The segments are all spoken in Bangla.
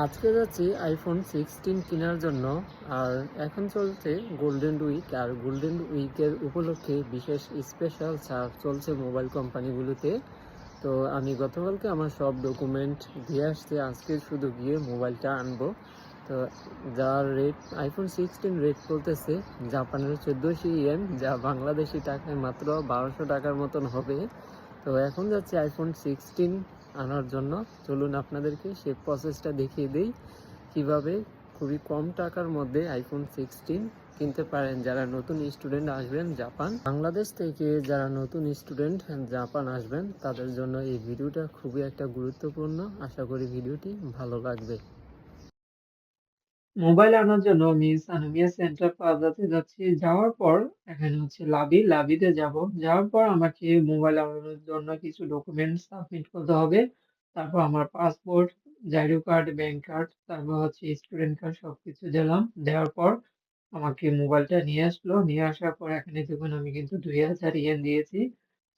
আজকে যাচ্ছি আইফোন সিক্সটিন কেনার জন্য, আর এখন চলছে গোল্ডেন উইক আর গোল্ডেন উইকের উপলক্ষে বিশেষ স্পেশাল ছাড় চলছে মোবাইল কোম্পানিগুলোতে তো আমি গতকালকে আমার সব ডকুমেন্ট দিয়ে আসতে আজকে শুধু গিয়ে মোবাইলটা আনব। তো যার রেট আইফোন সিক্সটিন রেট করতেছে জাপানের চোদ্দোশো ইয়েন যা বাংলাদেশি টাকায় মাত্র বারোশো টাকার মতন হবে। তো এখন যাচ্ছে আইফোন সিক্সটিন আনার জন্য। চলুন আপনাদেরকে সে প্রসেসটা দেখিয়ে দিই। কীভাবে খুবই কম টাকার মধ্যে আইফোন সিক্সটিন কিনতে পারেন যারা নতুন স্টুডেন্ট আসবেন জাপান। বাংলাদেশ থেকে যারা নতুন স্টুডেন্ট জাপান আসবেন, তাদের জন্য এই ভিডিওটা খুবই একটা গুরুত্বপূর্ণ। আশা করি ভিডিওটি ভালো লাগবে। মোবাইল আনার জন্য আমি সানুমিয়া সেন্টার প্লাজাতে যাচ্ছি। যাওয়ার পর এখানে হচ্ছে লাবি, লাবিতে যাব। যাওয়ার পর আমাকে মোবাইল আনানোর জন্য কিছু ডকুমেন্টস সাবমিট করতে হবে। তারপর আমার passport giro card bank card তারপর হচ্ছে স্টুডেন্ট কার্ড সবকিছু দিলাম। দেওয়ার পর আমাকে মোবাইলটা নিয়ে আসলো। নিয়ে আসার পর এখানে দেখুন আমি কিন্তু দুই হাজার ইয়েন দিয়েছি।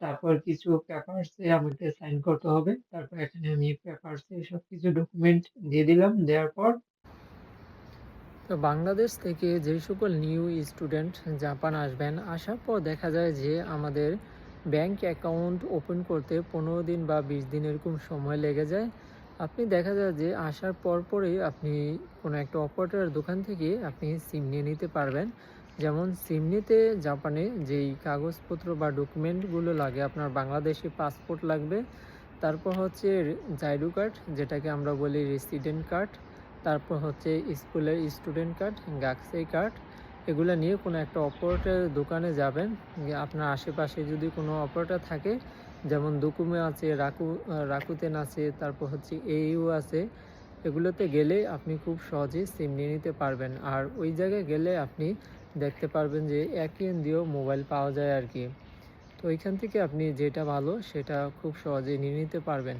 তারপর কিছু পেপারসে আমাকে সাইন করতে হবে। তারপর এখানে আমি পেপারসে সব কিছু ডকুমেন্ট দিয়ে দিলাম। দেওয়ার পর তো বাংলাদেশ থেকে যে সকল নিউ স্টুডেন্ট জাপান আসবেন, আসার পর দেখা যায় যে আমাদের ব্যাংক অ্যাকাউন্ট ওপেন করতে পনেরো দিন বা বিশ দিন এরকম সময় লেগে যায়। আপনি দেখা যায় যে আসার পর পরেই আপনি কোনো একটা অপারেটরের দোকান থেকে আপনি সিম নিয়ে নিতে পারবেন। যেমন সিম নিতে জাপানে যেই কাগজপত্র বা ডকুমেন্টগুলো লাগে, আপনার বাংলাদেশি পাসপোর্ট লাগবে। তারপর হচ্ছে জাইডু কার্ড, যেটাকে আমরা বলি রেসিডেন্ট কার্ড। তারপর হচ্ছে স্কুলের স্টুডেন্ট কার্ড গাক্সেই কার্ড, এগুলো নিয়ে কোনো একটা অপারেটর দোকানে যাবেন। আপনার আশেপাশে যদি কোনো অপারেটার থাকে, যেমন দুকুমে আছে, রাকু, রাকুতেন আছে, তারপর হচ্ছে এইউ আছে, এগুলোতে গেলে আপনি খুব সহজেই সিম নিয়ে নিতে পারবেন। আর ওই জায়গায় গেলে আপনি দেখতে পারবেন যে এক ইয়েন দিয়েও মোবাইল পাওয়া যায় আর কি। তো ওইখান থেকে আপনি যেটা ভালো, সেটা খুব সহজেই নিয়ে নিতে পারবেন।